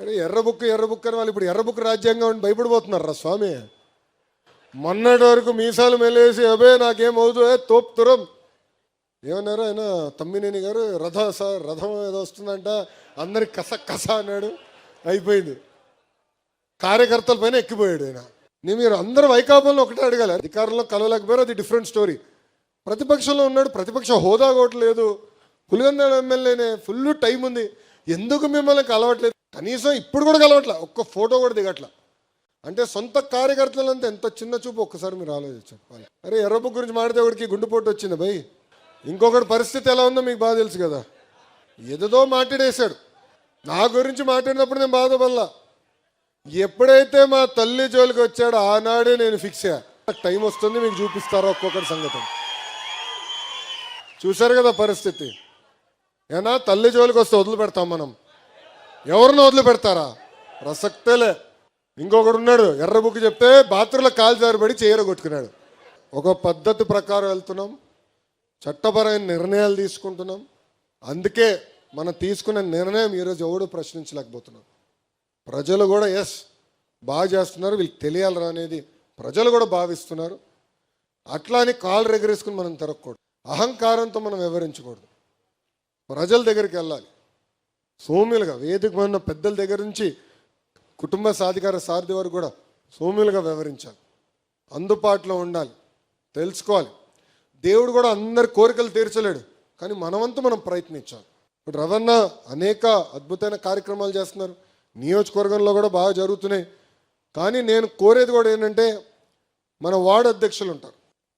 కానీ ఎర్రబుక్ అని వాళ్ళు ఇప్పుడు ఎర్రబుక్ రాజ్యాంగం అని భయపడిపోతున్నారు రా స్వామి. మొన్నటి వరకు మీసాలు మెలేసి అబే నాకేం అవుతుందో తోపు తురం. ఏమన్నారు ఆయన? తమ్మినేని గారు రథ సార్ రథం ఏదో వస్తుందంట అందరికి కస కస అన్నాడు. అయిపోయింది. కార్యకర్తల పైన ఎక్కిపోయాడు ఆయన. నేను మీరు అందరూ వైకాపంలో ఒకటే అడగాలి. అధికారంలో కలవలేకపోయారు అది డిఫరెంట్ స్టోరీ ప్రతిపక్షంలో ఉన్నాడు ప్రతిపక్ష హోదా కూడా లేదు. ఎమ్మెల్యేనే ఫుల్ టైం ఉంది. ఎందుకు మిమ్మల్ని కలవట్లేదు? కనీసం ఇప్పుడు కూడా కలవట్లే? ఒక్క ఫోటో కూడా దిగట్ల? అంటే సొంత కార్యకర్తలంతా ఎంత చిన్న చూపు? ఒక్కసారి మీరు ఆలోచించండి. అరే ఎర్రపు గురించి మాడితే ఒకడికి గుండెపోటు వచ్చింది భయ్ ఇంకొకటి పరిస్థితి ఎలా ఉందో మీకు బాగా తెలుసు కదా. ఏదేదో మాట్లాడేశాడు. నా గురించి మాట్లాడినప్పుడు నేను బాధపడలా. ఎప్పుడైతే మా తల్లి జోలికి వచ్చాడో ఆనాడే నేను ఫిక్స్ అయ్యా. టైం వస్తుంది మీకు చూపిస్తారో ఒక్కొక్కటి సంగతి చూశారు కదా పరిస్థితి. ఏనా తల్లి జోలికి వస్తే వదిలిపెడతాం మనం. ఎవరిని వదిలిపెడతారా ప్రసక్తేలే. ఇంకొకడు ఉన్నాడు ఎర్ర బుక్ చెప్తే బాత్రూంలో కాలు జారిపడి చీర కొట్టుకున్నాడు. ఒక పద్ధతి ప్రకారం వెళ్తున్నాం చట్టపరమైన నిర్ణయాలు తీసుకుంటున్నాం. అందుకే మనం తీసుకున్న నిర్ణయం ఈరోజు ఎవడు ప్రశ్నించలేకపోతున్నాం. ప్రజలు కూడా ఎస్ బాగా చేస్తున్నారు వీళ్ళకి తెలియాలరా అనేది ప్రజలు కూడా భావిస్తున్నారు. అట్లా అని రెగరేసుకుని మనం తిరగకూడదు. అహంకారంతో మనం వివరించకూడదు ప్రజల దగ్గరికి వెళ్ళాలి. సోమ్యులుగా వేదిక ఉన్న పెద్దల దగ్గర నుంచి కుటుంబ సాధికార సారథి వారు కూడా సోమ్యులుగా వివరించాలి అందుబాటులో ఉండాలి. తెలుసుకోవాలి. దేవుడు కూడా అందరి కోరికలు తీర్చలేడు. కానీ మనవంతు మనం ప్రయత్నించాలి. ఇప్పుడు రవణ అనేక అద్భుతమైన కార్యక్రమాలు చేస్తున్నారు. నియోజకవర్గంలో కూడా బాగా జరుగుతున్నాయి. కానీ నేను కోరేది కూడా ఏంటంటే మన వార్డు అధ్యక్షులు ఉంటారు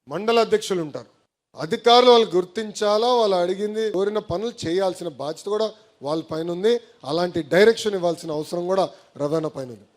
మండల అధ్యక్షులు ఉంటారు. అధికారులు వాళ్ళు గుర్తించాలా వాళ్ళు అడిగింది కోరిన పనులు చేయాల్సిన బాధ్యత కూడా వాళ్ళ పైన ఉంది. అలాంటి డైరెక్షన్ ఇవ్వాల్సిన అవసరం కూడా రవాణా పైన ఉంది.